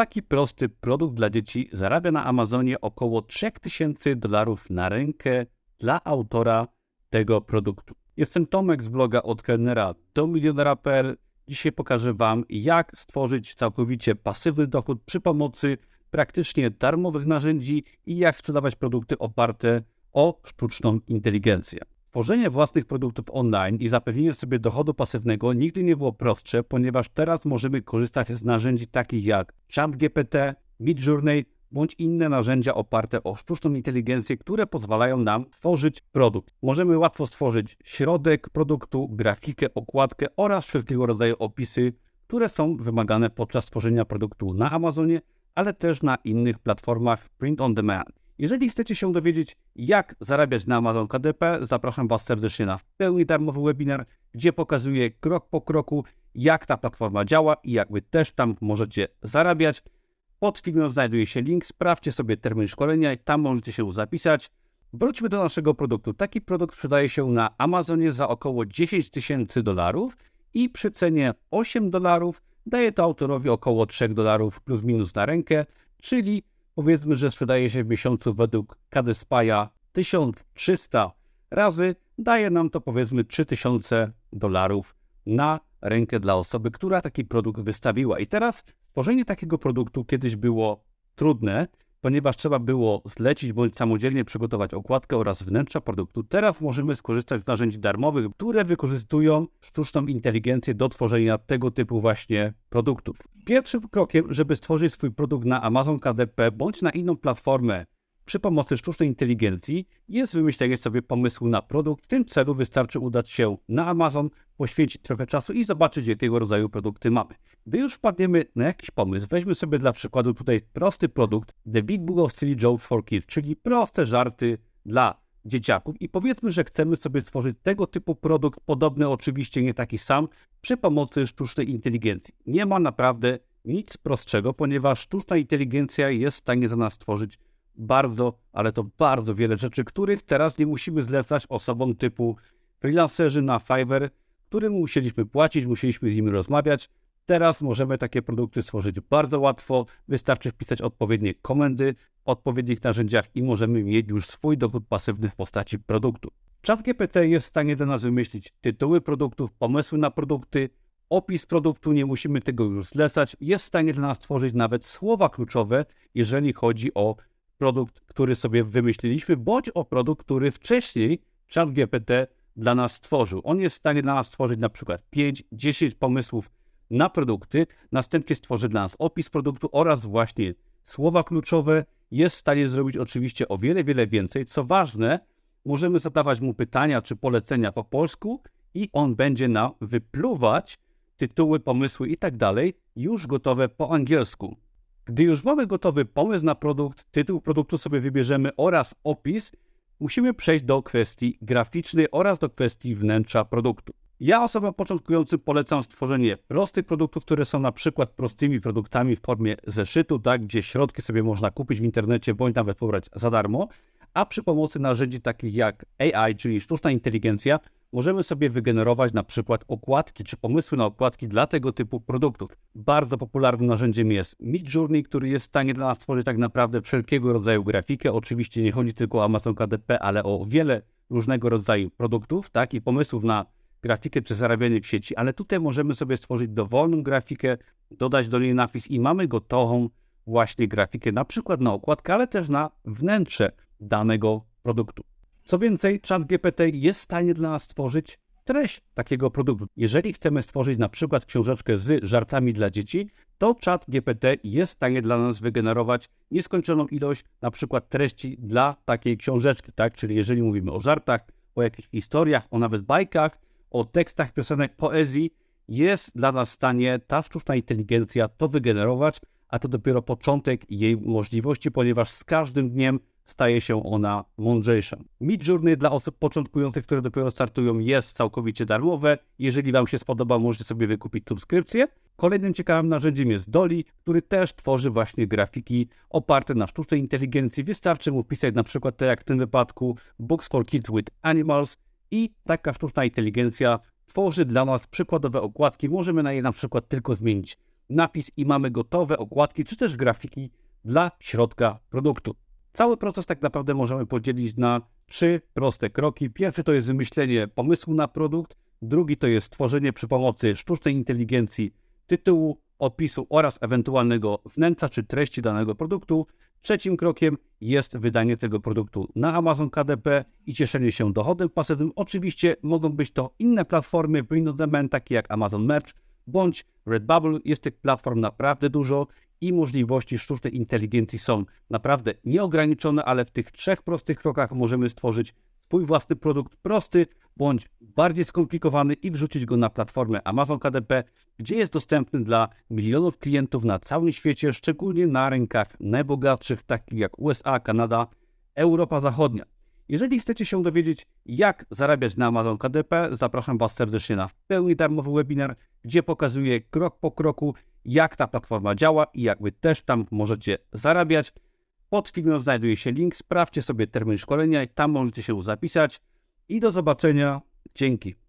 Taki prosty produkt dla dzieci zarabia na Amazonie około 3000 dolarów na rękę dla autora tego produktu. Jestem Tomek z bloga od kelnera do milionera.pl. Dzisiaj pokażę Wam, jak stworzyć całkowicie pasywny dochód przy pomocy praktycznie darmowych narzędzi i jak sprzedawać produkty oparte o sztuczną inteligencję. Tworzenie własnych produktów online i zapewnienie sobie dochodu pasywnego nigdy nie było prostsze, ponieważ teraz możemy korzystać z narzędzi takich jak ChatGPT, Midjourney bądź inne narzędzia oparte o sztuczną inteligencję, które pozwalają nam tworzyć produkt. Możemy łatwo stworzyć środek produktu, grafikę, okładkę oraz wszelkiego rodzaju opisy, które są wymagane podczas tworzenia produktu na Amazonie, ale też na innych platformach print on demand. Jeżeli chcecie się dowiedzieć, jak zarabiać na Amazon KDP, zapraszam Was serdecznie na w pełni darmowy webinar, gdzie pokazuję krok po kroku, jak ta platforma działa i jak Wy też tam możecie zarabiać. Pod filmem znajduje się link, sprawdźcie sobie termin szkolenia i tam możecie się zapisać. Wróćmy do naszego produktu. Taki produkt sprzedaje się na Amazonie za około 10 tysięcy dolarów i przy cenie 8 dolarów daje to autorowi około 3 dolarów plus minus na rękę, czyli Powiedzmy, że sprzedaje się w miesiącu według Kadespaja 1300 razy, daje nam to powiedzmy 3000 dolarów na rękę dla osoby, która taki produkt wystawiła. I teraz stworzenie takiego produktu kiedyś było trudne, ponieważ trzeba było zlecić bądź samodzielnie przygotować okładkę oraz wnętrza produktu. Teraz możemy skorzystać z narzędzi darmowych, które wykorzystują sztuczną inteligencję do tworzenia tego typu właśnie produktów. Pierwszym krokiem, żeby stworzyć swój produkt na Amazon KDP bądź na inną platformę przy pomocy sztucznej inteligencji jest wymyślenie sobie pomysłu na produkt. W tym celu wystarczy udać się na Amazon, poświęcić trochę czasu i zobaczyć, jakiego rodzaju produkty mamy. Gdy już wpadniemy na jakiś pomysł, weźmy sobie dla przykładu tutaj prosty produkt The Big Book of Silly Jokes for Kids, czyli proste żarty dla dzieciaków i powiedzmy, że chcemy sobie stworzyć tego typu produkt, podobny oczywiście nie taki sam, przy pomocy sztucznej inteligencji. Nie ma naprawdę nic prostszego, ponieważ sztuczna inteligencja jest w stanie za nas stworzyć bardzo, ale to bardzo wiele rzeczy, których teraz nie musimy zlecać osobom typu freelancerzy na Fiverr, którym musieliśmy płacić, musieliśmy z nimi rozmawiać. Teraz możemy takie produkty stworzyć bardzo łatwo, wystarczy wpisać odpowiednie komendy w odpowiednich narzędziach i możemy mieć już swój dochód pasywny w postaci produktu. ChatGPT jest w stanie dla nas wymyślić tytuły produktów, pomysły na produkty, opis produktu, nie musimy tego już zlecać. Jest w stanie dla nas tworzyć nawet słowa kluczowe, jeżeli chodzi o produkt, który sobie wymyśliliśmy, bądź o produkt, który wcześniej ChatGPT dla nas stworzył. On jest w stanie dla nas stworzyć na przykład 5-10 pomysłów na produkty, następnie stworzy dla nas opis produktu oraz właśnie słowa kluczowe. Jest w stanie zrobić oczywiście o wiele, wiele więcej. Co ważne, możemy zadawać mu pytania czy polecenia po polsku i on będzie nam wypluwać tytuły, pomysły i tak dalej, już gotowe po angielsku. Gdy już mamy gotowy pomysł na produkt, tytuł produktu sobie wybierzemy oraz opis, musimy przejść do kwestii graficznej oraz do kwestii wnętrza produktu. Ja osobom początkującym polecam stworzenie prostych produktów, które są na przykład prostymi produktami w formie zeszytu, tak, gdzie środki sobie można kupić w internecie bądź nawet pobrać za darmo, a przy pomocy narzędzi takich jak AI, czyli sztuczna inteligencja, możemy sobie wygenerować na przykład okładki czy pomysły na okładki dla tego typu produktów. Bardzo popularnym narzędziem jest Midjourney, który jest w stanie dla nas stworzyć tak naprawdę wszelkiego rodzaju grafikę. Oczywiście nie chodzi tylko o Amazon KDP, ale o wiele różnego rodzaju produktów, tak, i pomysłów na grafikę czy zarabianie w sieci, ale tutaj możemy sobie stworzyć dowolną grafikę, dodać do niej napis i mamy gotową właśnie grafikę, na przykład na okładkę, ale też na wnętrze danego produktu. Co więcej, ChatGPT jest w stanie dla nas stworzyć treść takiego produktu. Jeżeli chcemy stworzyć na przykład książeczkę z żartami dla dzieci, to ChatGPT jest w stanie dla nas wygenerować nieskończoną ilość na przykład treści dla takiej książeczki, tak? Czyli jeżeli mówimy o żartach, o jakichś historiach, o nawet bajkach, o tekstach piosenek, poezji, jest dla nas w stanie ta sztuczna inteligencja to wygenerować, a to dopiero początek jej możliwości, ponieważ z każdym dniem staje się ona mądrzejsza. Midjourney dla osób początkujących, które dopiero startują jest całkowicie darmowe. Jeżeli Wam się spodoba, możecie sobie wykupić subskrypcję. Kolejnym ciekawym narzędziem jest Dolly, który też tworzy właśnie grafiki oparte na sztucznej inteligencji. Wystarczy mu wpisać na przykład tak jak w tym wypadku Books for Kids with Animals i taka sztuczna inteligencja tworzy dla nas przykładowe okładki. Możemy na nie na przykład tylko zmienić napis i mamy gotowe okładki czy też grafiki dla środka produktu. Cały proces tak naprawdę możemy podzielić na trzy proste kroki. Pierwszy to jest wymyślenie pomysłu na produkt, drugi to jest tworzenie przy pomocy sztucznej inteligencji tytułu, opisu oraz ewentualnego wnętrza czy treści danego produktu. Trzecim krokiem jest wydanie tego produktu na Amazon KDP i cieszenie się dochodem pasywnym. Oczywiście mogą być to inne platformy print on takie jak Amazon Merch bądź Redbubble. Jest tych platform naprawdę dużo i możliwości sztucznej inteligencji są naprawdę nieograniczone, ale w tych trzech prostych krokach możemy stworzyć swój własny produkt prosty bądź bardziej skomplikowany i wrzucić go na platformę Amazon KDP, gdzie jest dostępny dla milionów klientów na całym świecie, szczególnie na rynkach najbogatszych, takich jak USA, Kanada, Europa Zachodnia. Jeżeli chcecie się dowiedzieć, jak zarabiać na Amazon KDP, zapraszam Was serdecznie na w pełni darmowy webinar, gdzie pokazuję krok po kroku, jak ta platforma działa i jak Wy też tam możecie zarabiać. Pod filmem znajduje się link, sprawdźcie sobie termin szkolenia i tam możecie się zapisać. I do zobaczenia. Dzięki.